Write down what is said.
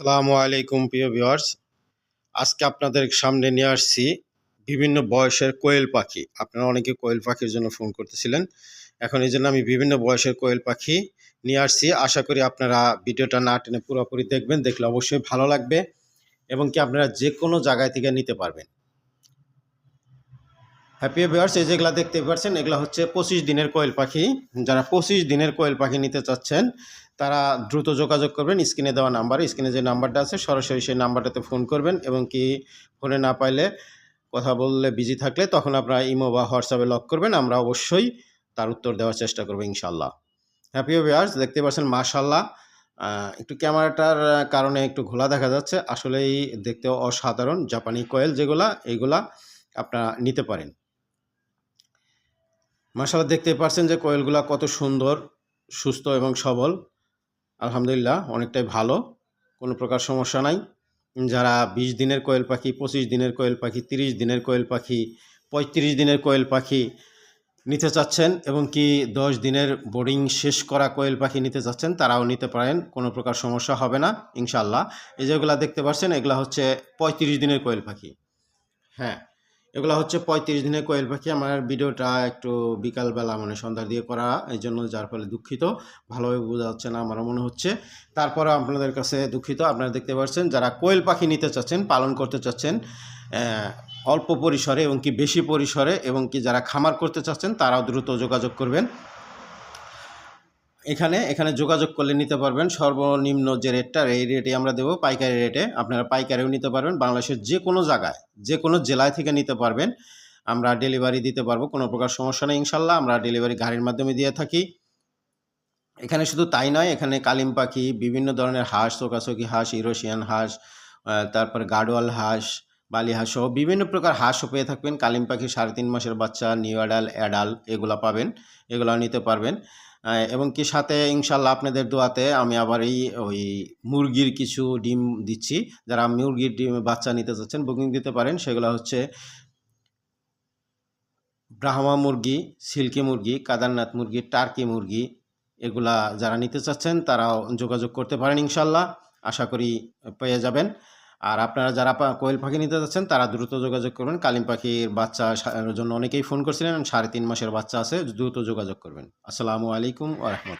আসসালামু আলাইকুম, প্রিয় ভিউয়ার্স। আজকে আপনাদের সামনে নিয়ে আসছি বিভিন্ন বয়সের কোয়েল পাখি। আপনারা অনেকে কোয়েল পাখির জন্য ফোন করতেছিলেন। এখন এই জন্য আমি বিভিন্ন বয়সের কোয়েল পাখি নিয়ে আসছি। আশা করি আপনারা ভিডিওটা না টেনে পুরোপুরি দেখবেন, দেখলে অবশ্যই ভালো লাগবে এবং কি আপনারা যে কোনো জায়গায় থেকে নিতে পারবেন। হ্যাপি ভিউয়ার্স, এই যেগুলা দেখতে পাচ্ছেন, এগুলো হচ্ছে পঁচিশ দিনের কোয়েল পাখি। যারা পঁচিশ দিনের কোয়েল পাখি নিতে চাচ্ছেন তারা দ্রুত যোগাযোগ করবেন, স্ক্রিনে দেওয়া নাম্বার। স্ক্রিনে যে নাম্বারটা আছে, সরাসরি সেই নাম্বারটাতে ফোন করবেন এবং কি ফোনে না পাইলে কথা বললে বিজি থাকলে তখন আপনারা ইমো বা হোয়াটসঅ্যাপে লক করবেন, আমরা অবশ্যই তার উত্তর দেওয়ার চেষ্টা করব ইনশাল্লাহ হ্যাপি ভিউয়ার্স দেখতে পাচ্ছেন মাশাল্লাহ একটু ক্যামেরাটার কারণে একটু ঘোলা দেখা যাচ্ছে, আসলেই দেখতে অসাধারণ। জাপানি কয়েল যেগুলা, এইগুলা আপনারা নিতে পারেন। মাশাল্লাহ দেখতে পাচ্ছেন যে কোয়েলগুলা কত সুন্দর, সুস্থ এবং সবল। আলহামদুলিল্লাহ, অনেকটাই ভালো। কোনো প্রকার সমস্যা নাই। যারা বিশ দিনের কোয়েল পাখি, পঁচিশ দিনের কোয়েল পাখি, তিরিশ দিনের কোয়েল পাখি, পঁয়ত্রিশ দিনের কোয়েল পাখি নিতে চাচ্ছেন এবং কি দশ দিনের বোর্ডিং শেষ করা কোয়েল পাখি নিতে চাচ্ছেন, তারাও নিতে পারেন, কোনো প্রকার সমস্যা হবে না ইনশাল্লাহ এই যেগুলা দেখতে পাচ্ছেন, এগুলো হচ্ছে পঁয়ত্রিশ দিনের কোয়েল পাখি। হ্যাঁ এগুলো হচ্ছে পঁয়ত্রিশ দিনে কোয়েল পাখি। আমার ভিডিওটা একটু বিকালবেলা মানে সন্ধ্যা দিয়ে করা, এই জন্য যার ফলে দুঃখিত। ভালোভাবে বোঝা যাচ্ছে না আমার মনে হচ্ছে। তারপরে আপনাদের কাছে দুঃখিত। আপনারা দেখতে পাচ্ছেন, যারা কোয়েল পাখি নিতে চাচ্ছেন, পালন করতে চাচ্ছেন অল্প পরিসরে এবং কি বেশি পরিসরে এবং কি যারা খামার করতে চাচ্ছেন, তারাও দ্রুত যোগাযোগ করবেন। এখানে এখানে যোগাযোগ করলে নিতে পারবেন। সর্বনিম্ন যে রেটটা এই রেটে আমরা দেবো পাইকারি রেটে আপনারা পাইকারিও নিতে পারবেন। বাংলাদেশের যে কোনো জায়গায়, যে কোনো জেলায় থেকে নিতে পারবেন। আমরা ডেলিভারি দিতে পারব, কোনো প্রকার সমস্যা নেই ইনশাল্লাহ। আমরা ডেলিভারি গাড়ির মাধ্যমে দিয়ে থাকি। এখানে শুধু তাই নয়, এখানে কালিম পাখি, বিভিন্ন ধরনের হাঁস চোকাচকি হাঁস ইউরোশিয়ান হাঁস তারপর গাডোয়াল হাঁস, বালি হাঁস সহ বিভিন্ন প্রকার হাঁসও পেয়ে থাকবেন। কালিম পাখি সাড়ে তিন মাসের বাচ্চা, নিউ অ্যাডাল অ্যাডাল, এগুলো পাবেন। এগুলো নিতে পারবেন। এবং কি সাথে ইনশাল্লাহ আপনাদের দোয়াতে আমি আবার এই ওই মুরগির কিছু ডিম দিচ্ছি। যারা মুরগির ডিম বাচ্চা নিতে চাচ্ছেন বুকিং দিতে পারেন। সেগুলো হচ্ছে ব্রাহ্মা মুরগি, সিল্কি মুরগি, কাদারনাথ মুরগি, টার্কি মুরগি এগুলা যারা নিতে চাচ্ছেন, তারাও যোগাযোগ করতে পারেন ইনশাল্লাহ আশা করি পেয়ে যাবেন। আর আপনারা যারা কোয়েল পাখি নিতে যাচ্ছেন, তারা দ্রুত যোগাযোগ করবেন। কালিম পাখির বাচ্চা জন্য অনেকেই ফোন করছিলেন, সাড়ে তিন মাসের বাচ্চা আছে, দ্রুত যোগাযোগ করবেন। আসসালামু আলাইকুম ওরহমতুল্লাহ